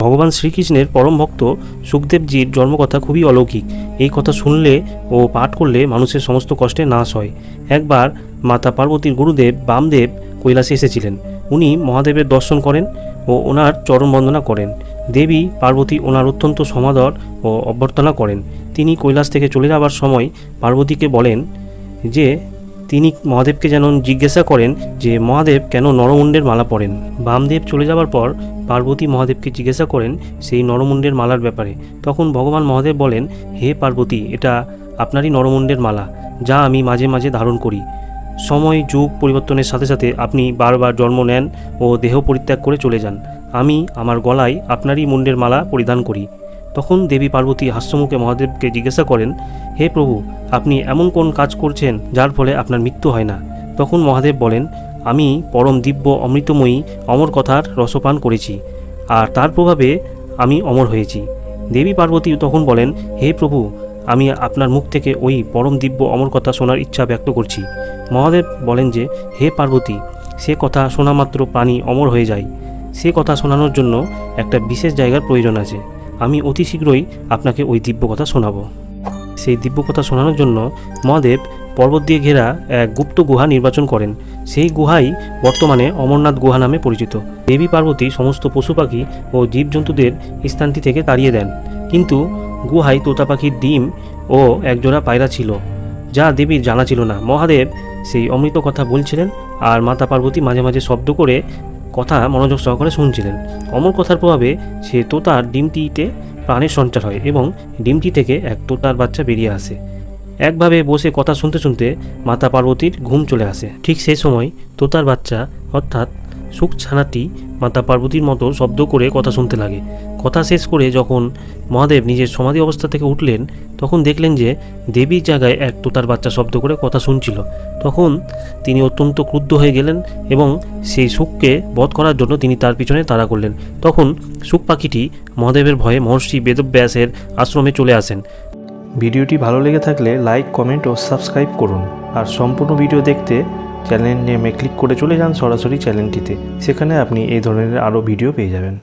ভগবান শ্রীকৃষ্ণের পরম ভক্ত সুখদেবজির জন্মকথা খুবই অলৌকিক। এই কথা শুনলে ও পাঠ করলে মানুষের সমস্ত কষ্টে নাশ হয়। একবার মাতা পার্বতীর গুরুদেব বামদেব কৈলাসে এসেছিলেন। উনি মহাদেবের দর্শন করেন ও ওনার চরণ বন্দনা করেন। দেবী পার্বতী ওনার অত্যন্ত সমাদর ও অভ্যর্থনা করেন। তিনি কৈলাস থেকে চলে যাবার সময় পার্বতীকে বলেন যে তিনি মহাদেবকে যেন জিজ্ঞাসা করেন যে, মহাদেব কেন নরমুণ্ডের মালা পরেন? বামদেব চলে যাওয়ার পর পার্বতী মহাদেবকে জিজ্ঞাসা করেন সেই নরমুণ্ডের মালার ব্যাপারে। তখন ভগবান মহাদেব বলেন, হে পার্বতী, এটা আপনারই নরমুণ্ডের মালা, যা আমি মাঝে মাঝে ধারণ করি। সময়, যুগ পরিবর্তনের সাথে সাথে আপনি বারবার জন্ম নেন ও দেহ পরিত্যাগ করে চলে যান। আমি আমার গলায় আপনারই মুণ্ডের মালা পরিধান করি। তখন দেবী পার্বতী হাস্যমুখে মহাদেবকে জিজ্ঞাসা করেন, হে প্রভু, আপনি এমন কোন কাজ করছেন যার ফলে আপনার মৃত্যু হয় না? তখন মহাদেব বলেন, আমি পরম দিব্য অমৃতময়ী অমর কথার রসপান করেছি, আর তার প্রভাবে আমি অমর হয়েছি। দেবী পার্বতী তখন বলেন, হে প্রভু, আমি আপনার মুখ থেকে ওই পরম দিব্য অমর কথা শোনার ইচ্ছা ব্যক্ত করছি। মহাদেব বলেন যে, হে পার্বতী, সে কথা শোনা মাত্র প্রাণী অমর হয়ে যায়। সে কথা শোনানোর জন্য একটা বিশেষ জায়গার প্রয়োজন আছে। আমি অতি শীঘ্রই আপনাকে ওই দিব্য কথা শোনাবো। সেই দিব্য কথা শোনানোর জন্য মহাদেব পর্বত দিয়ে ঘেরা এক গুপ্ত গুহা নির্বাচন করেন। সেই গুহাই বর্তমানে অমরনাথ গুহা নামে পরিচিত। দেবী পার্বতী সমস্ত পশু পাখি ও জীবজন্তুদের স্থানটি থেকে তাড়িয়ে দেন। কিন্তু গুহায় তোতা পাখির ডিম ও একজোড়া পায়রা ছিল, যা দেবীর জানা ছিল না। মহাদেব সেই অমৃত কথা বলছিলেন আর মাতা পার্বতী মাঝে মাঝে শব্দ করে কথা মনোযোগ সহকারে শুনছিলেন। অমর কথার প্রভাবে সে তোতার ডিমটিতে প্রাণের সঞ্চার হয় এবং ডিমটি থেকে এক তোতার বাচ্চা বেরিয়ে আসে। একভাবে বসে কথা শুনতে শুনতে মাতা পার্বতীর ঘুম চলে আসে। ঠিক সেই সময় তোতার বাচ্চা, অর্থাৎ সুখ ছানাটি মাতা পার্বতীর মতো শব্দ করে কথা শুনতে লাগে। কথা শেষ করে যখন মহাদেব নিজের সমাধি অবস্থা থেকে উঠলেন, তখন দেখলেন যে দেবীর জায়গায় এক তোতার বাচ্চা শব্দ করে কথা শুনছিল। তখন তিনি অত্যন্ত ক্রুদ্ধ হয়ে গেলেন এবং সেই সুখকে বধ করার জন্য তিনি তার পিছনে তাড়া করলেন। তখন সুখ পাখিটি মহাদেবের ভয়ে মহর্ষি বেদব্যাসের আশ্রমে চলে আসেন। ভিডিওটি ভালো লেগে থাকলে লাইক, কমেন্ট ও সাবস্ক্রাইব করুন। আর সম্পূর্ণ ভিডিও দেখতে চ্যানেল নেমে ক্লিক করে চলে যান সরাসরি চ্যানেলটিতে। সেখানে আপনি এই ধরনের আরও ভিডিও পেয়ে যাবেন।